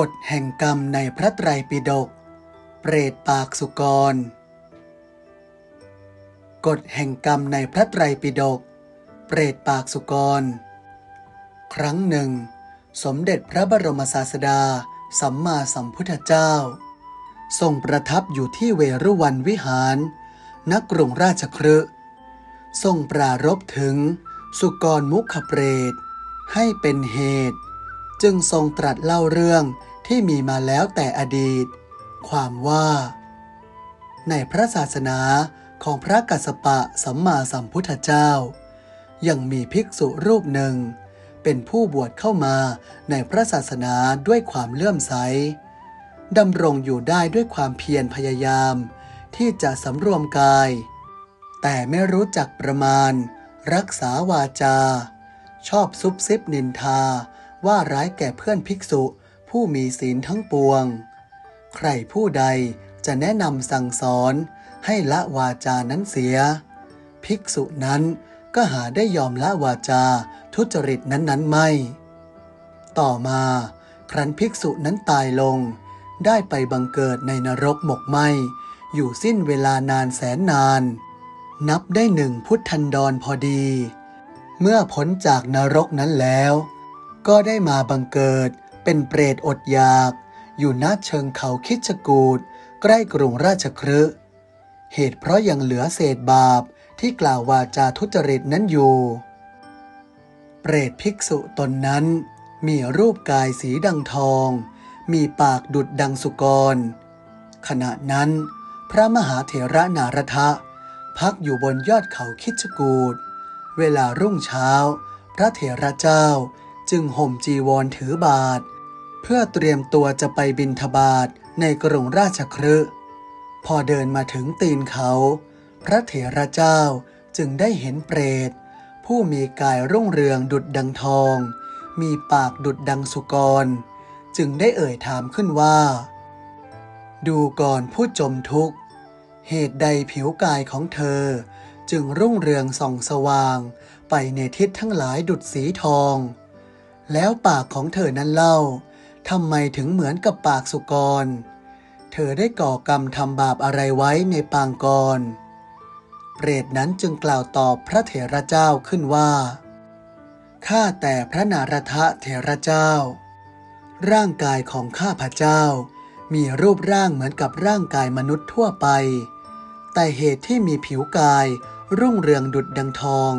กฎแห่งกรรมในพระไตรปิฎก เปรตปากสุกร กฎแห่งกรรมในพระไตรปิฎก เปรตปากสุกร ครั้งหนึ่ง สมเด็จพระบรมศาสดา สัมมาสัมพุทธเจ้า ทรงประทับอยู่ที่เวรุวันวิหาร ณ กรุงราชคฤห์ทรงปรารภถึงสุกรมุขเปรต ให้เป็นเหตุ จึงทรงตรัสเล่าเรื่องที่มีมาแล้วแต่อดีต ความว่า ในพระศาสนาของพระกัสสปะสัมมาสัมพุทธเจ้า ยังมีภิกษุรูปหนึ่ง เป็นผู้บวชเข้ามาในพระศาสนาด้วยความเลื่อมใสดำรงอยู่ได้ด้วยความเพียรพยายาม ที่จะสำรวมกาย แต่ไม่รู้จักประมาณ รักษาวาจา ชอบซุบซิบนินทา ว่าร้ายแก่เพื่อนภิกษุ ผู้มีศีลทั้งปวง ใครผู้ใดจะแนะนำสั่งสอนให้ละวาจานั้นเสีย ภิกษุนั้นก็หาได้ยอมละวาจาทุจริตนั้นๆไม่ ต่อมา ครั้นภิกษุนั้นตายลง ได้ไปบังเกิดในนรกหมกไหมอยู่สิ้นเวลานานแสนนาน นับได้หนึ่งพุทธันดรพอดี เมื่อพ้นจากนรกนั้นแล้ว ก็ได้มาบังเกิด เป็นเปรตอดอยาก อยู่ณเชิงเขาคิดจกูดใกล้กรุงราชคฤห์เหตุเพราะยังเหลือเศษบาปที่กล่าววาจาทุจริตนั้นอยู่ เปรตภิกษุตนนั้น มีรูปกายสีดังทอง มีปากดุดดังสุกร ขณะนั้น พระมหาเถระนารทะ พักอยู่บนยอดเขาคิดจกูดเวลารุ่งเช้า พระเถระเจ้า จึงห่มจีวรถือบาท เพื่อเตรียมตัวจะไปบินทบาทในกรุงราชคฤห์พอเดินมาถึงตีนเขา พระเถระเจ้าจึงได้เห็นเปรต ผู้มีกายรุ่งเรืองดุดดังทอง มีปากดุดดังสุกร จึงได้เอ่ยถามขึ้นว่า ดูก่อนผู้จมทุกข์ เหตุใดผิวกายของเธอ จึงรุ่งเรืองส่องสว่าง ไปในทิศทั้งหลายดุดสีทอง แล้วปากของเธอนั้นเล่าทำไมถึงเหมือนกับปากสุกร เธอได้ก่อกรรมทำบาปอะไรไว้ในปางกร เปรตนั้นจึงกล่าวตอบพระเถระเจ้าขึ้นว่า ข้าแต่พระนารทะเถระเจ้า ร่างกายของข้าพระเจ้า มีรูปร่างเหมือนกับร่างกายมนุษย์ทั่วไป แต่เหตุที่มีผิวกายรุ่งเรืองดุดดังทอง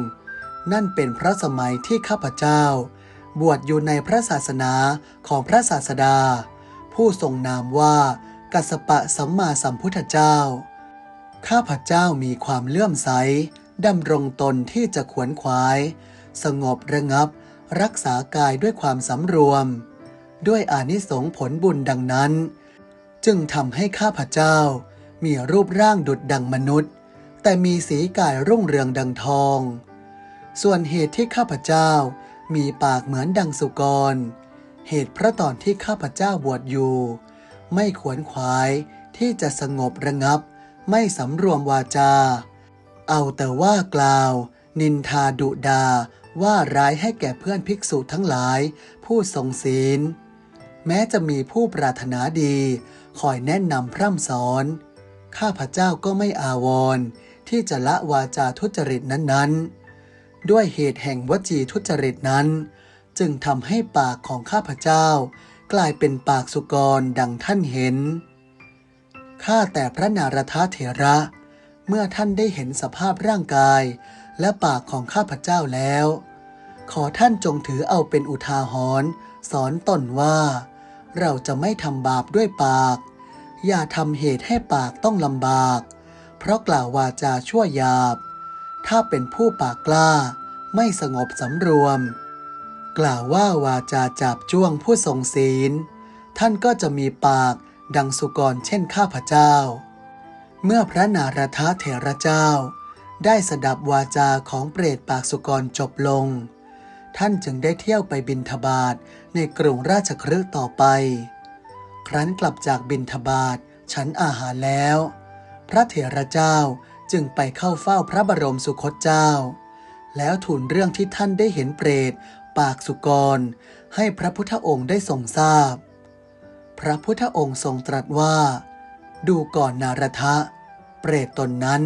นั่นเป็นพระสมัยที่ข้าพเจ้า บวชอยู่ในพระศาสนาของพระศาสดา ผู้ทรงนามว่ากัสปะสัมมาสัมพุทธเจ้า ข้าพเจ้ามีความเลื่อมใสดำรงตนที่จะขวนขวาย สงบระงับ รักษากายด้วยความสำรวม ด้วยอานิสงผลบุญดังนั้น จึงทำให้ข้าพเจ้า มีรูปร่างดุจดังมนุษย์ แต่มีสีกายรุ่งเรืองดังทอง ส่วนเหตุที่ข้าพเจ้า มีปากเหมือนดังสุกร เหตุเพราะตอนที่ข้าพเจ้าบวชอยู่ ไม่ขวนขวายที่จะสงบระงับ ไม่สำรวมวาจา เอาแต่ว่ากล่าว นินทาดุดาว่าร้ายให้แก่เพื่อนภิกษุทั้งหลาย ผู้ทรงศีล แม้จะมีผู้ปรารถนาดี คอยแนะนำพร่ำสอน ข้าพเจ้าก็ไม่อาวร ที่จะละวาจาทุจริตนั้นๆ ด้วยเหตุแห่งวจีทุจริตนั้น จึงทำให้ปากของข้าพเจ้า กลายเป็นปากสุกรดังท่านเห็น ข้าแต่พระนารทเถระ เมื่อท่านได้เห็นสภาพร่างกาย และปากของข้าพเจ้าแล้ว ขอท่านจงถือเอาเป็นอุทาหรณ์สอนตนว่า เราจะไม่ทำบาปด้วยปาก อย่าทำเหตุให้ปากต้องลำบาก เพราะกล่าววาจาชั่วยาบ ถ้าเป็นผู้ปากกล้า ไม่สงบสำรวม กล่าวว่าวาจาจับจ้วงผู้ทรงศีล ท่านก็จะมีปากดังสุกรเช่นข้าพเจ้า เมื่อพระนารทเถระเจ้า ได้สดับวาจาของเปรตปากสุกรจบลง ท่านจึงได้เที่ยวไปบินทบาทในกรุงราชคฤห์ต่อไป ครั้นกลับจากบินทบาทฉันอาหารแล้ว พระเถระเจ้า จึงไปเข้าเฝ้าพระบรมสุคตเจ้า แล้วทูลเรื่องที่ท่านได้เห็นเปรต ปากสุกร ให้พระพุทธองค์ได้ทรงทราบพระพุทธองค์ทรงตรัสว่า ดูก่อนนารทะ เปรตตนนั้น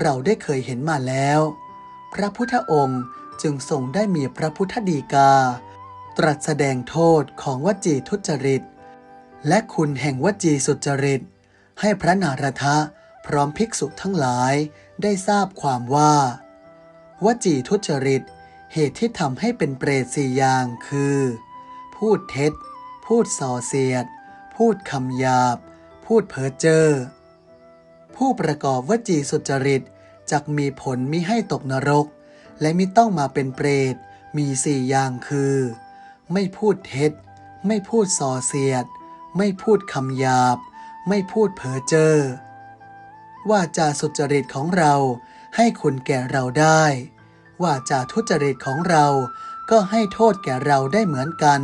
เราได้เคยเห็นมาแล้ว พระพุทธองค์จึงทรงได้มีพระพุทธดีกา ตรัสแสดงโทษของวจีทุจริต และคุณแห่งวจีสุจริต ให้พระนารทะ พร้อมภิกษุทั้งหลายได้ทราบความว่า วจีทุจริต เหตุที่ทำให้เป็นเปรตสี่อย่างคือ พูดเท็จ พูดส่อเสียด พูดคำหยาบ พูดเพ้อเจ้อผู้ประกอบวจีสุจริตจักมีผลมิให้ตกนรก และมิต้องมาเป็นเปรตมีสี่อย่างคือ ไม่พูดเท็จ ไม่พูดส่อเสียด ไม่พูดคำหยาบ ไม่พูดเพ้อเจ้อ ว่าจาสุจริตของเรา ให้คุณแก่เราได้ว่าจาทุจริตของเราก็ให้โทษแก่เราได้เหมือนกัน